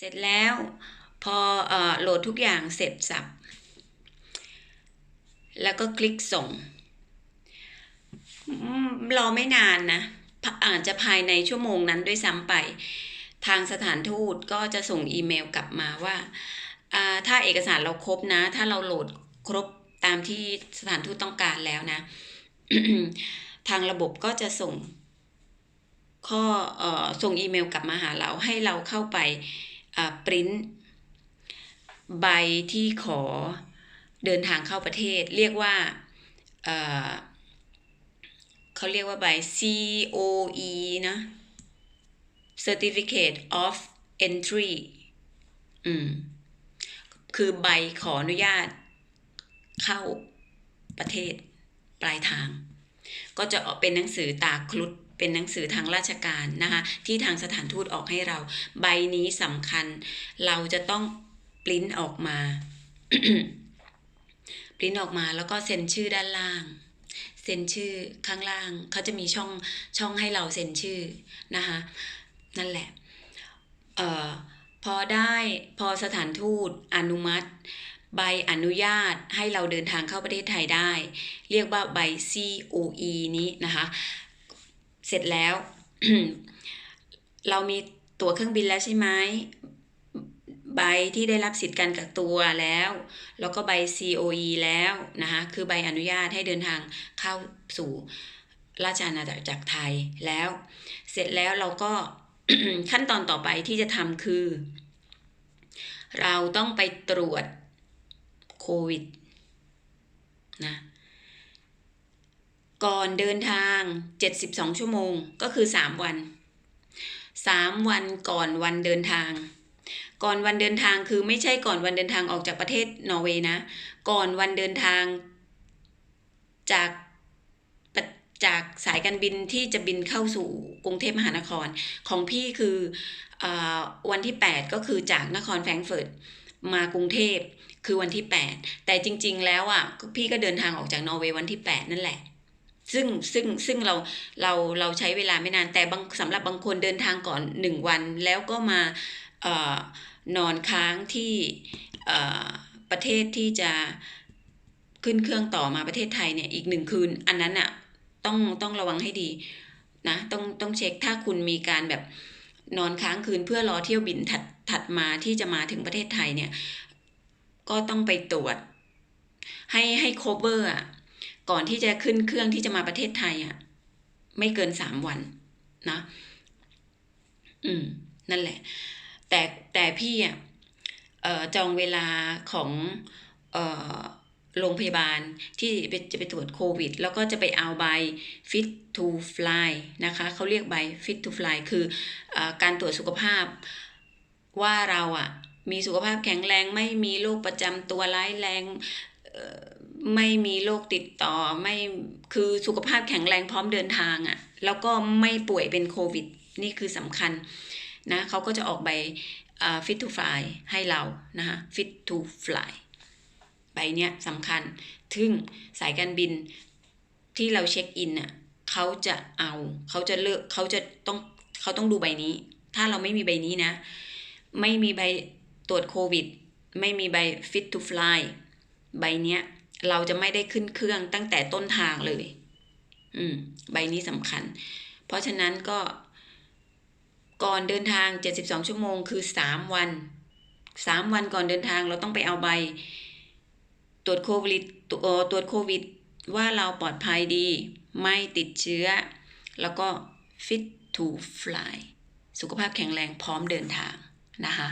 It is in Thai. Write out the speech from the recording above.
เสร็จแล้วพอเออโหลดทุกอย่างเสร็จสับ แล้วก็คลิกส่ง รอไม่นานนะพะอาจจะภายในชั่วโมงนั้นด้วยซ้ำไป ทางสถานทูตก็จะส่งอีเมลกลับมาว่าอ่า ถ้าเอกสารเราครบนะ ถ้าเราโหลดครบตามที่สถานทูตต้องการแล้วนะ ทางระบบก็จะส่งข้อเอ่อส่งอีเมลกลับมาหาเราให้เราเข้าไป ปริ้นใบที่ขอเดินทางเข้าประเทศ เรียกว่าเอ่อเขาเรียกว่าใบ COE นะ Certificate of Entry อืมคือใบขออนุญาตเข้าประเทศปลายทาง ก็จะออกเป็นหนังสือตาคลุด เป็นหนังสือทางราชการนะคะที่ทางสถานทูตออกให้เรา ใบนี้สำคัญ เราจะต้องปริ้นออกมาปริ้นออกมาแล้วก็เซ็นชื่อด้านล่างเซ็นชื่อข้างล่างเขาจะมีช่องช่องให้เราเซ็นชื่อนะคะนั่นแหละเอ่อพอได้พอสถานทูตอนุมัติ ใบอนุญาตให้เราเดินทางเข้าประเทศไทยได้ เรียกว่าใบ COE นี้นะคะ เสร็จแล้ว เรามีตั๋วเครื่องบินแล้วใช่ไหมใบที่ได้รับสิทธิ์การกักตัวแล้ว แล้วก็ใบ COE แล้วนะคะคือใบอนุญาตให้เดินทางเข้าสู่ราชอาณาจักรไทยแล้ว เสร็จแล้วเราก็ขั้นตอนต่อไปที่จะทำคือ เราต้องไปตรวจโควิดนะ ก่อนเดินทาง 72 ชั่วโมงก็คือ 3 วัน 3 วันก่อนวันเดินทาง ก่อนวันเดินทางคือไม่ใช่ก่อนวันเดินทางออกจากประเทศนอร์เวย์นะ ก่อนวันเดินทาง จากจากสายการบินที่จะบินเข้าสู่กรุงเทพมหานคร ของพี่คืออวันที่ 8 ก็คือจากนครแฟรงก์เฟิร์ตมากรุงเทพคือวันที่ 8 แต่จริง ๆ แล้วอะพี่ก็เดินทางออกจากนอร์เวย์วันที่ 8 นั่นแหละ ซึ่งซึ่งซึ่งเราเราเราใช้เวลาไม่นานแต่บางสำหรับบางคนเดินทางก่อนหนึ่งวันแล้วก็มาออนอนค้างที่ประเทศที่จะขึ้นเครื่องต่อมาประเทศไทยเนี่ยอีกหนึ่งคืน อันนั้นอะต้องต้องระวังให้ดีนะต้องต้องเช็คถ้าคุณมีการแบบนอนค้างคืนเพื่อรอเที่ยวบินถัดถัดมาที่จะมาถึงประเทศไทยเนี่ยก็ต้องไปตรวจ ให้ให้ cover อะ ก่อนที่จะขึ้นเครื่องที่จะมาประเทศไทยอะ ไม่เกินสามวันนะอืม นั่นแหละ แต่แต่พี่อะจองเวลาของโรงพยาบาลที่จะไปตรวจโควิด แล้วก็จะไปเอาใบ fit to fly นะคะเขาเรียกใบ fit to fly คืออการตรวจสุขภาพว่าเราอะมีสุขภาพแข็งแรงไม่มีโรคประจำตัวร้ายแรง ไม่มีโรคติดต่อไม่คือสุขภาพแข็งแรงพร้อมเดินทางอะ่ะ แล้วก็ไม่ป่วยเป็นโควิด นี่คือสำคัญนะเขาก็จะออกใบ fit to fly ให้เรานะคะ fit to fly ใบเนี้ยสำคัญถึงสายการบินที่เราเช็คอินน่ะเขาจะเอาเขาจะเลือกเขาจะต้องเขาต้องดูใบนี้ ถ้าเราไม่มีใบนี้นะ ไม่มีใบตรวจโควิด ไม่มีใบ fit to fly ใบเนี้ย เราจะไม่ได้ขึ้นเครื่องตั้งแต่ต้นทางเลย อืม ใบนี้สำคัญ เพราะฉะนั้นก็ก่อนเดินทาง 72 ชั่วโมงคือ 3 วัน 3 วันก่อนเดินทางเราต้องไปเอาใบ ตรวจโควิดตรวจโควิด ว่าเราปลอดภัยดี ไม่ติดเชื้อ แล้วก็ fit to fly สุขภาพแข็งแรงพร้อมเดินทางนะคะ